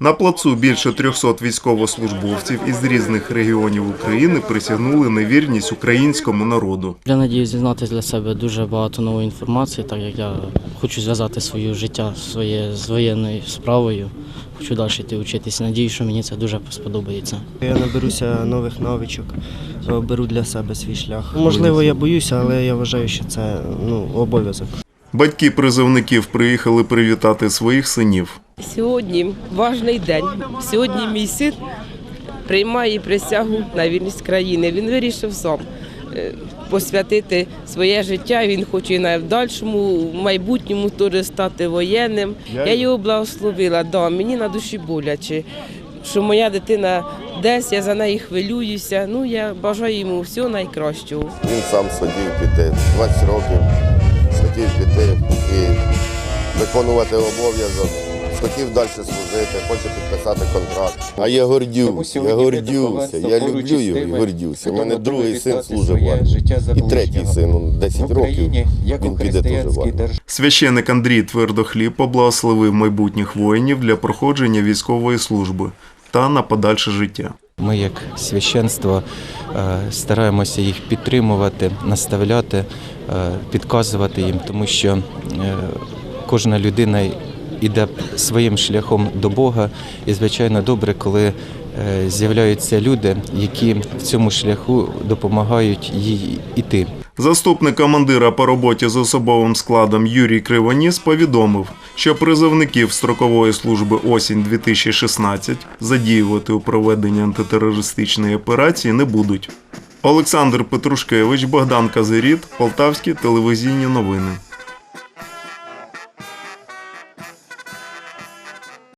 На плацу більше 300 військовослужбовців із різних регіонів України присягнули на вірність українському народу. Я надіюсь дізнатися для себе дуже багато нової інформації, так як я хочу зв'язати своє життя своє з воєнною справою. Хочу далі йти вчитися. Надіюсь, що мені це дуже сподобається. Я наберуся нових навичок, оберу для себе свій шлях. Можливо, я боюся, але я вважаю, що це ну, обов'язок. Батьки призовників приїхали привітати своїх синів. Сьогодні важний день. Сьогодні мій син приймає присягу на вірність країни. Він вирішив сам е, посвятити своє життя. Він хоче і на дальшому в майбутньому теж стати воєнним. Я його благословила. Да, мені на душі боляче. Що моя дитина десь, я за неї хвилююся. Ну я бажаю йому всього найкращого. Він сам сидів піти 20 років, сидів піти і виконувати обов'язок. Хотів далі служити, хоче підписати контракт. А я гордюся, я гордюся, я люблю його і гордюся. У мене другий син служить в армії. І третій син, он 10 років, він піде теж в армію. Священик Андрій Твердохліб поблагословив майбутніх воїнів для проходження військової служби та на подальше життя. Ми, як священство, е, стараємося їх підтримувати, наставляти, е, підказувати їм, тому що е, кожна людина йде своїм шляхом до Бога, і звичайно добре, коли е, з'являються люди, які в цьому шляху допомагають їй іти. Заступник командира по роботі з особовим складом Юрій Кривоніс повідомив, що призовників строкової служби осінь 2016 задіювати у проведенні антитерористичної операції не будуть. Олександр Петрушкевич, Богдан Казиріт, Полтавські телевізійні новини.